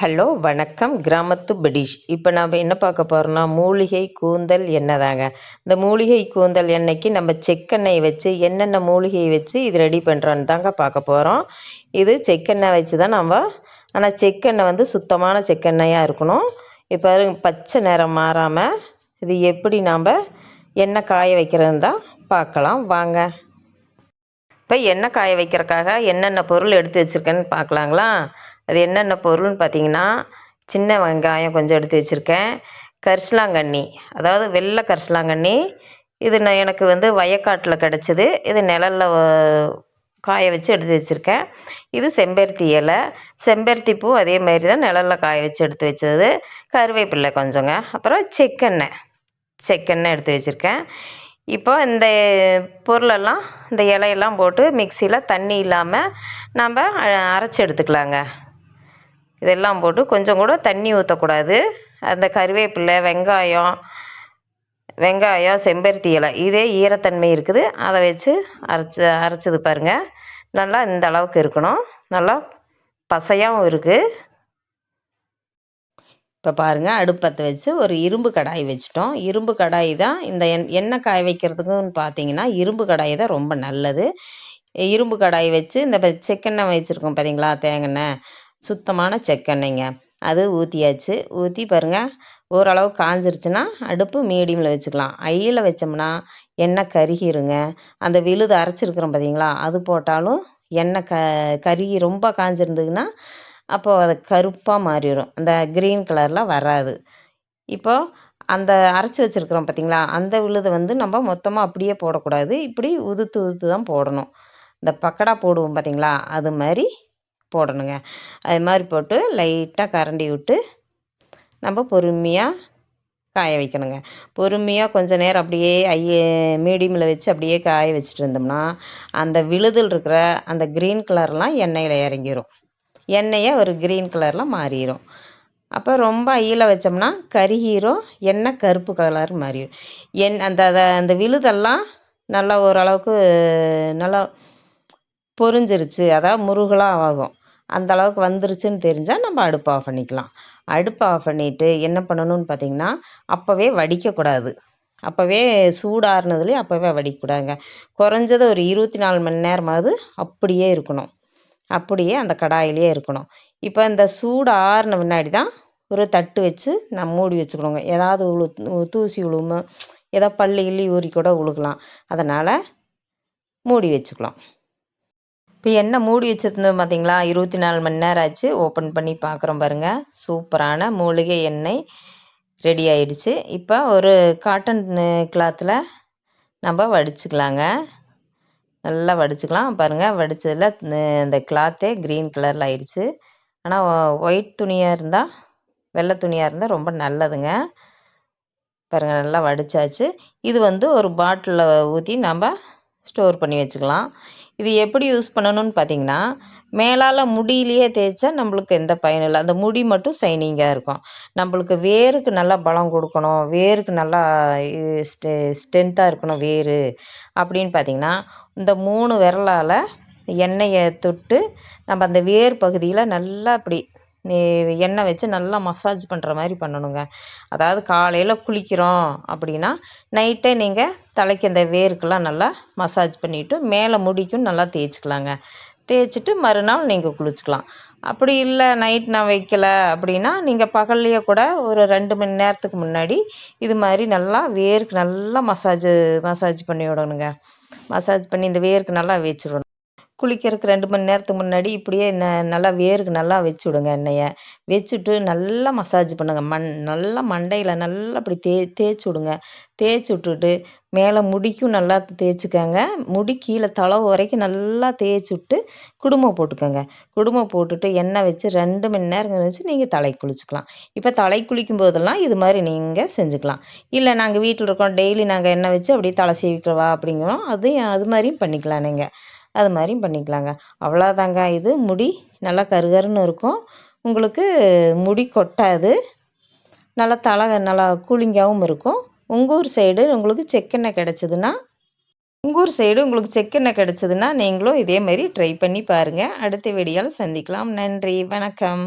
Hello வணக்கம். கிராமத்து பெடிஷ். இப்போ நாம் என்ன பார்க்க போகிறோம்னா மூலிகை கூந்தல் எண்ணெய் தாங்க இந்த மூலிகை கூந்தல் எண்ணெய்க்கு நம்ம செக்கெண்ணெய் வச்சு என்னென்ன மூலிகையை வச்சு இது ரெடி பண்ணுறோன்னு தாங்க பார்க்க போகிறோம் இது செக்கெண்ணெய் வச்சு தான் நம்ம ஆனால் செக்கெண்ணெய் வந்து சுத்தமான செக்கெண்ணெயாக இருக்கணும். இப்போ பச்சை நிறம் மாறாமல் இது எப்படி நாம் எண்ணெய் காய வைக்கிறதுன்னு தான் பார்க்கலாம். வாங்க. இப்போ எண்ணெய் காய வைக்கிறக்காக என்னென்ன பொருள் எடுத்து வச்சுருக்கேன்னு பார்க்கலாங்களா? அது என்னென்ன பொருள்னு பார்த்தீங்கன்னா சின்ன வெங்காயம் கொஞ்சம் எடுத்து வச்சுருக்கேன். கரிசலாங்கண்ணி அதாவது வெள்ளை கரிசலாங்கண்ணி. இது நான் எனக்கு வந்து வயக்காட்டில் கிடச்சிது. இது நிழலில் காய வச்சு எடுத்து வச்சுருக்கேன். இது செம்பருத்தி இலை. செம்பருத்தி பூ அதே மாதிரி தான் நிழலில் காய வச்சு எடுத்து வச்சது. கருவேப்பில்லை கொஞ்சங்க. அப்புறம் செக்கெண்ணெய் செக்கெண்ணெய் எடுத்து வச்சுருக்கேன். இப்போ இந்த பொருளெல்லாம் இந்த இலையெல்லாம் போட்டு மிக்சியில் தண்ணி இல்லாமல் நம்ம அரைச்சி எடுத்துக்கலாங்க. இதெல்லாம் போட்டு கொஞ்சம் கூட தண்ணி ஊற்றக்கூடாது அந்த கருவேப்பில்லை வெங்காயம் வெங்காயம் செம்பருத்தி இலை இதே ஈரத்தன்மை இருக்குது. அதை வச்சு அரைச்சி அரைச்சது பாருங்கள் நல்லா இந்த அளவுக்கு இருக்கணும். நல்லா பசையாகவும் இருக்குது இப்போ பாருங்கள் அடுப்பத்தை வச்சு ஒரு இரும்பு கடாய் வச்சுட்டோம். இரும்பு கடாய் தான் இந்த எண் எண்ணெய் காய வைக்கிறதுக்குன்னு பார்த்தீங்கன்னா இரும்பு கடாய் தான் ரொம்ப நல்லது. இரும்பு கடாய் வச்சு இந்த செக்கெண்ணெய் வச்சுருக்கோம் பார்த்தீங்களா தேங்கெண்ணெய் சுத்தமான செக்கெண்ணெய்ங்க அது ஊற்றியாச்சு ஊற்றி பாருங்கள் ஓரளவு காஞ்சிருச்சுன்னா அடுப்பு மீடியமில் வச்சுக்கலாம். ஐயில் வச்சோம்னா எண்ணெய் கருகிருங்க. அந்த விழுது அரைச்சிருக்கிறோம் பார்த்தீங்களா அது போட்டாலும் எண்ணெய் க கருகி ரொம்ப காஞ்சிருந்ததுன்னா அப்போது அது கருப்பாக மாறிடும். அந்த க்ரீன் கலரில் வராது. இப்போது அந்த அரைச்சி வச்சுருக்குறோம் பார்த்தீங்களா அந்த விழுதை வந்து நம்ம மொத்தமாக அப்படியே போடக்கூடாது. இப்படி உதுத்து உதுத்து தான் போடணும். இந்த பக்கடா போடுவோம் பார்த்தீங்களா அது மாதிரி போடணுங்க. அது மாதிரி போட்டு லைட்டாக கரண்டி விட்டு நம்ம பொறுமையாக காய வைக்கணுங்க. பொறுமையாக கொஞ்சம் நேரம் அப்படியே ஐய மீடியமில் வச்சு அப்படியே காய வச்சுட்டு இருந்தோம்னா அந்த விழுதில் இருக்கிற அந்த க்ரீன் கலர்லாம் எண்ணெயில் இறங்கிரும். எண்ணெயை ஒரு க்ரீன் கலரில் மாறிடும் அப்போ ரொம்ப ஐயில் வச்சோம்னா கருகீரும் எண்ணெய் கருப்பு கலர் மாறிடும் எண் அந்த அந்த விழுதெல்லாம் நல்லா ஓரளவுக்கு நல்லா பொறிஞ்சிருச்சு அதாவது முருகலாக ஆகும். அந்த அளவுக்கு வந்துருச்சுன்னு தெரிஞ்சால் நம்ம அடுப்பு ஆஃப் பண்ணிக்கலாம். அடுப்பை ஆஃப் பண்ணிவிட்டு என்ன பண்ணணும்னு பார்த்திங்கன்னா அப்போவே வடிக்கக்கூடாது. அப்போவே சூடாறுனதுலேயே அப்போவே வடிக்கக்கூடாதுங்க. குறைஞ்சது ஒரு இருபத்தி நாலு மணி நேரமாவது அப்படியே இருக்கணும். அப்படியே அந்த கடாயிலே இருக்கணும். இப்போ இந்த சூடு ஆறின முன்னாடி தான் ஒரு தட்டு வச்சு நம்ம மூடி வச்சுக்கணுங்க. ஏதாவது உழு தூசி உழுவுமோ ஏதோ பள்ளி கிள்ளி ஊறி கூட உழுகலாம். அதனால் மூடி வச்சுக்கலாம். இப்போ எண்ணெய் மூடி வச்சுருந்தோம் பார்த்தீங்களா இருபத்தி நாலு மணி நேரம் ஆச்சு. ஓப்பன் பண்ணி பார்க்குறோம் பாருங்கள் சூப்பரான மூலிகை எண்ணெய் ரெடி ஆயிடுச்சு. இப்போ ஒரு காட்டன் கிளாத்தில் uh, நம்ம வடிச்சுக்கலாங்க. நல்லா வடிச்சுக்கலாம். பாருங்கள் வடித்ததில் அந்த uh, கிளாத்தே க்ரீன் கலரில் ஆயிடுச்சு. ஆனால் ஒயிட் துணியாக இருந்தால் வெள்ளை துணியாக இருந்தால் ரொம்ப நல்லதுங்க. பாருங்கள் நல்லா வடித்தாச்சு இது வந்து ஒரு பாட்டிலில் ஊற்றி நம்ம ஸ்டோர் பண்ணி வச்சுக்கலாம். இது எப்படி யூஸ் பண்ணணும்னு பார்த்தீங்கன்னா மேலால் முடியிலேயே தேய்ச்சா நம்மளுக்கு எந்த பயனும் இல்லை. அந்த முடி மட்டும் சைனிங்காக இருக்கும். நம்மளுக்கு வேருக்கு நல்லா பலம் கொடுக்கணும். வேருக்கு நல்லா ஸ்டெ ஸ்ட்ரென்த்தாக இருக்கணும் வேர். அப்படின்னு பார்த்திங்கன்னா இந்த மூணு விரலால் எண்ணெயை தொட்டு நம்ம அந்த வேர் பகுதியில் நல்லா அப்படி எண்ணெய் வச்சு நல்லா மசாஜ் பண்ணுற மாதிரி பண்ணணுங்க. அதாவது காலையில் குளிக்கிறோம் அப்படின்னா நைட்டே நீங்கள் தலைக்கு அந்த வேருக்கெல்லாம் நல்லா மசாஜ் பண்ணிவிட்டு மேலே முடிக்கும் நல்லா தேய்ச்சிக்கலாங்க. தேய்ச்சிட்டு மறுநாள் நீங்கள் குளிச்சுக்கலாம். அப்படி இல்லை நைட் நான் வைக்கல அப்படின்னா நீங்கள் பகல்லையே கூட ஒரு ரெண்டு மணி நேரத்துக்கு முன்னாடி இது மாதிரி நல்லா வேருக்கு நல்லா மசாஜு மசாஜ் பண்ணி விடணுங்க. மசாஜ் பண்ணி இந்த வேருக்கு நல்லா வச்சுடணும் குளிக்கிறதுக்கு ரெண்டு மணி நேரத்துக்கு முன்னாடி இப்படியே ந நல்லா வேருக்கு நல்லா வச்சு விடுங்க எண்ணெயை. வச்சுட்டு நல்லா மசாஜ் பண்ணுங்கள் மண் நல்லா மண்டையில் நல்லா அப்படி தே தேய்ச்சி விடுங்க தேய்ச்சி விட்டுட்டு மேலே முடிக்கும் நல்லா தேய்ச்சிக்கோங்க. முடி கீழே தளவு வரைக்கும் நல்லா தேய்ச்சி விட்டு குடும்பம் போட்டுக்கோங்க. குடும்பம் போட்டுட்டு எண்ணெய் வச்சு ரெண்டு மணி நேரம் கழிச்சு நீங்கள் தலை குளிச்சுக்கலாம். இப்போ தலை குளிக்கும் போதெல்லாம் இது மாதிரி நீங்கள் செஞ்சுக்கலாம். இல்லை நாங்கள் வீட்டில் இருக்கோம். டெய்லி நாங்கள் எண்ணெய் வச்சு அப்படியே தலை சேவிக்கிறவா அப்படிங்கிறோம். அதையும் அது மாதிரியும் பண்ணிக்கலாம் நீங்கள் அது மாதிரியும் பண்ணிக்கலாங்க. அவ்வளோதாங்க. இது முடி நல்லா கருகருன்னு இருக்கும். உங்களுக்கு முடி கொட்டாது. நல்லா தலை நல்லா கூலிங்காகவும் இருக்கும். உங்கள் ஊர் சைடு உங்களுக்கு செக்கெண்ணெய் கிடச்சிதுன்னா உங்கள் ஊர் சைடு உங்களுக்கு செக்கெண்ணெய் கிடச்சிதுன்னா நீங்களும் இதே மாதிரி ட்ரை பண்ணி பாருங்கள் அடுத்த வீடியோவில் சந்திக்கலாம். நன்றி. வணக்கம்.